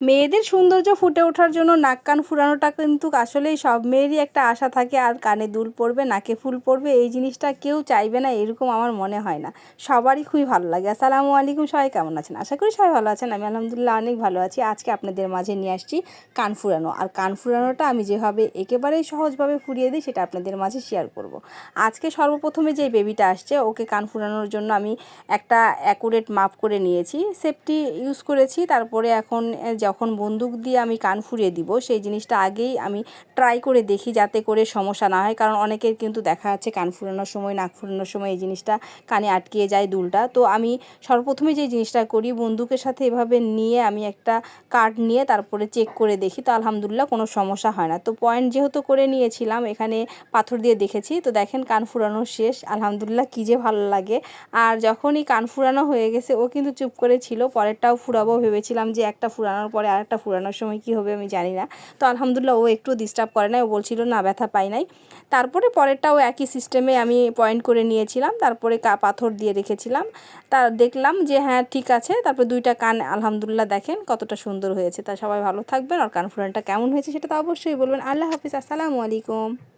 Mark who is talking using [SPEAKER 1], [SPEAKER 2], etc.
[SPEAKER 1] মেয়েদের সৌন্দর্য ফুটে ওঠার জন্য নাক কান ফুরানোটা কিন্তু আসলেই সব মেয়েরই একটা আশা থাকে, আর কানে দুল পড়বে, নাকে ফুল পড়বে, এই জিনিসটা কেউ চাইবে না, এরকম আমার মনে হয় না। সবারই খুবই ভালো লাগে। আসসালামু আলাইকুম, সবাই কেমন আছেন? আশা করি সবাই ভালো আছেন, আমি আলহামদুলিল্লাহ অনেক ভালো আছি। আজকে আপনাদের মাঝে নিয়ে আসছি কান ফুরানো। আর কান ফুরানোটা আমি যেভাবে একেবারেই সহজভাবে ফুরিয়ে দিই, সেটা আপনাদের মাঝে শেয়ার করব। আজকে সর্বপ্রথমে যে বেবিটা আসছে, ওকে কান ফুরানোর জন্য আমি একটা অ্যাকুরেট মাপ করে নিয়েছি। সেফটি ইউজ করেছি, তারপরে এখন যখন বন্দুক দিয়ে আমি কান ফুরিয়ে দিব, সেই জিনিসটা আগেই আমি ট্রাই করে দেখি যাতে করে সমস্যা না হয়। কারণ অনেকের কিন্তু দেখা যাচ্ছে কান ফুরানোর সময়, নাক ফুরানোর সময় এই জিনিসটা কানে আটকিয়ে যায় দুলটা। তো আমি সর্বপ্রথমে যে জিনিসটা করি, বন্দুকের সাথে এভাবে নিয়ে আমি একটা কার্ড নিয়ে তারপরে চেক করে দেখি, তো আলহামদুলিল্লাহ কোনো সমস্যা হয় না। তো পয়েন্ট যেহেতু করে নিয়েছিলাম, এখানে পাথর দিয়ে দেখেছি, তো দেখেন কান ফুরানো শেষ, আলহামদুলিল্লাহ কী যে ভালো লাগে। আর যখনই কান ফুরানো হয়ে গেছে, ও কিন্তু চুপ করে ছিল পরেরটাও ফুরাবো ভেবেছিলাম যে একটা ফুরানোর পরে আরেকটা ফুরানোর সময় কি হবে আমি জানি না। তো আলহামদুলিল্লাহ ও একটু ডিস্টার্ব করে নাই, ও বলছিল না, ব্যথা পাই নাই। তারপরে পরেরটাও একই সিস্টেমে আমি পয়েন্ট করে নিয়েছিলাম, তারপরে কা পাথর দিয়ে রেখেছিলাম। তা দেখলাম যে হ্যাঁ ঠিক আছে, তারপর দুইটা কান আলহামদুলিল্লাহ দেখেন কতটা সুন্দর হয়েছে। তা সবাই ভালো থাকবেন, আর কান ফুরানটা কেমন হয়েছে সেটা তো অবশ্যই বলবেন। আল্লাহ হাফিজ, আসসালামু আলাইকুম।